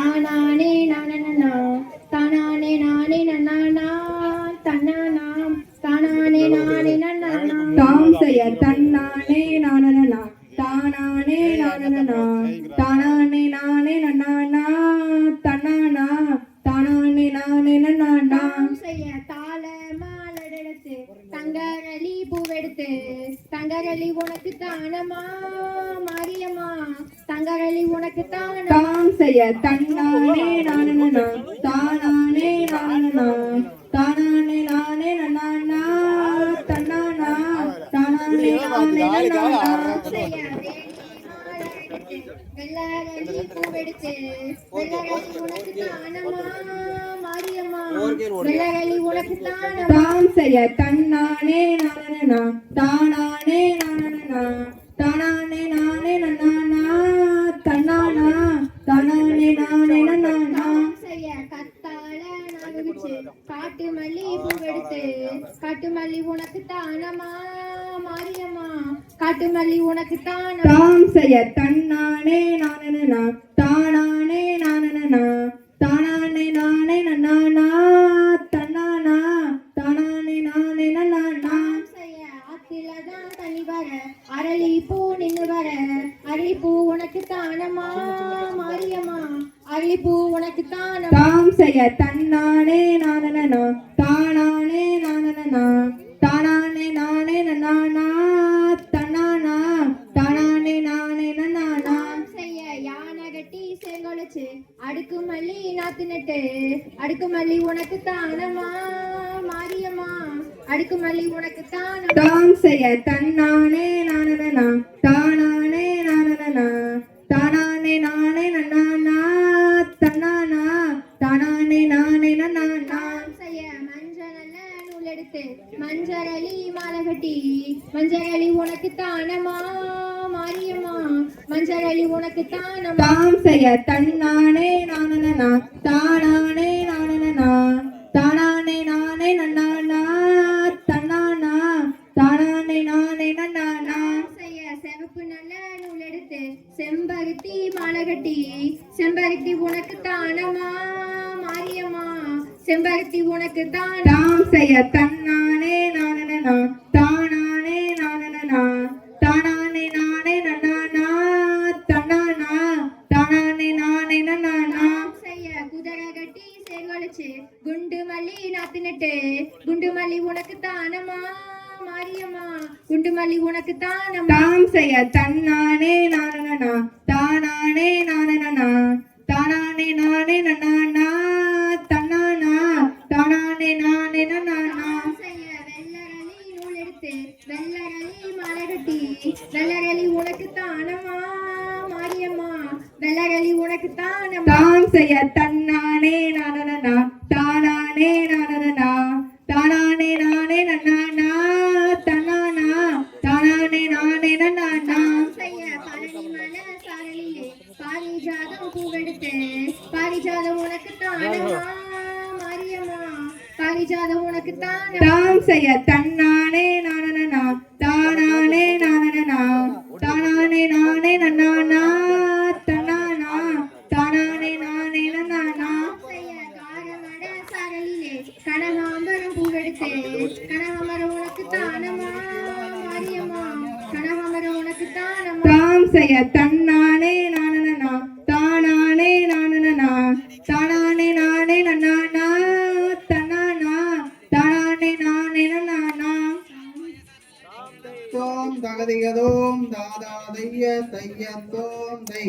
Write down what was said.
தானானே நானே தானானே நானே நன்னானா தன்னானாம் தானானே நானே நன்னானா தாம் செய்ய தன்னானே தங்கரளி உனக்கு தானமா மாரியம்மா? தங்கரளி உனக்கு தானமா தாம் செய்ய தன்னானே நானனா தானானே நானனா தானானே நானே நன்னானா தன்னானா தானானே நானே நன்னானா செய்ய வெள்ளரளி பூவெடுத்து வெள்ளரளி உனக்கு தானமா மாரியம்மா வெள்ளரளி உனக்கு தானமா தாம் செய்ய தன்னானே நானனா தானானே நானனா தானானே நானே நன்னானா தன்னானா தானானே நானே நன்னானா செய்ய கத்தாழ நாகுச்சு காட்டு மல்லி பூவெடுத்து காட்டு மல்லி உனக்கு தானமா மாரியம்மா. காட்டு மல்லி உனக்கு தானமா தாம் செய்ய தன்னானே நானனா உனக்கு தானமா மாரியம்மா. அரளி பூ உனக்கு தானமா தாம் செய்ய தன்னானே நானனா தானானே நானனா தானானே நானே நன்னானா தன்னானா தானானே நானே நன்னானா. செய்ய யானை கட்டி செங்கொலைச்சு அடுக்கு மல்லி நாத்து நட்டு. அடுக்கு மல்லி உனக்கு தானமா மாரியம்மா. அடுக்கு மல்லி உனக்கு தானமா தாம் செய்ய தன்னானே நானனா நூல் எடுத்து மஞ்சளி மாலை கட்டி மஞ்சளி உனக்கு தானமா மாரியம்மா மஞ்சளி உனக்கு தானமா தாம் செய்ய தன்னானே நானனா தானானே நானனா தானானே நானே நன்னானா தன்னானா தானானே நானே நன்னானா. செய்ய சிவப்பு நல்ல நூல் எடுத்து செம்பருத்தி மாலை கட்டி செம்பருத்தி உனக்கு தானமா செம்பருத்தி உனக்கு தானம் தாம் செய்ய தன்னானே நானனா தானானே நானனா தானானே நானே நன்னானா? தன்னானா? தானானே நானே நன்னானா? செய்ய குதிரை கட்டி செங்கொழிச்சு குண்டு மல்லி நாத்து நட்டு குண்டு மல்லி உனக்கு தானமா மாரியம்மா? குண்டு மல்லி உனக்கு தானமா தாம் செய்ய தன்னானே நானனா தானானே நானனா தானானே நானே நன்னானா? வெள்ளரளி உனக்கு தானமா மாரியம்மா. வெள்ளரளி உனக்கு தானமா தாம் செய்ய தன்னானே நானனா தானானே நானனா தானானே நானே நன்னானா தன்னானா தானானே நானே நன்னானா. செய்ய பழனி மலை சாரலிலே பாரிஜாதம் பூவெடுத்து. பாரிஜாதம் உனக்கு தானமா மாரியம்மா. பாரிஜாதம் உனக்கு தானமா தாம் செய்ய தன்னானே நானனா பூவெடுத்து கனகாம்பரம் உனக்கு தானமா மாரியம்மா. கனகாம்பரம் உனக்கு தானமா தாம் செய்ய தன்னானே நானனா தானானே நானனா தானானே நானே நன்னானா தன்னானா தானானே நானே நன்னானா தோம் தகதிகதோம் தாதா தைய தைய தோம் தை.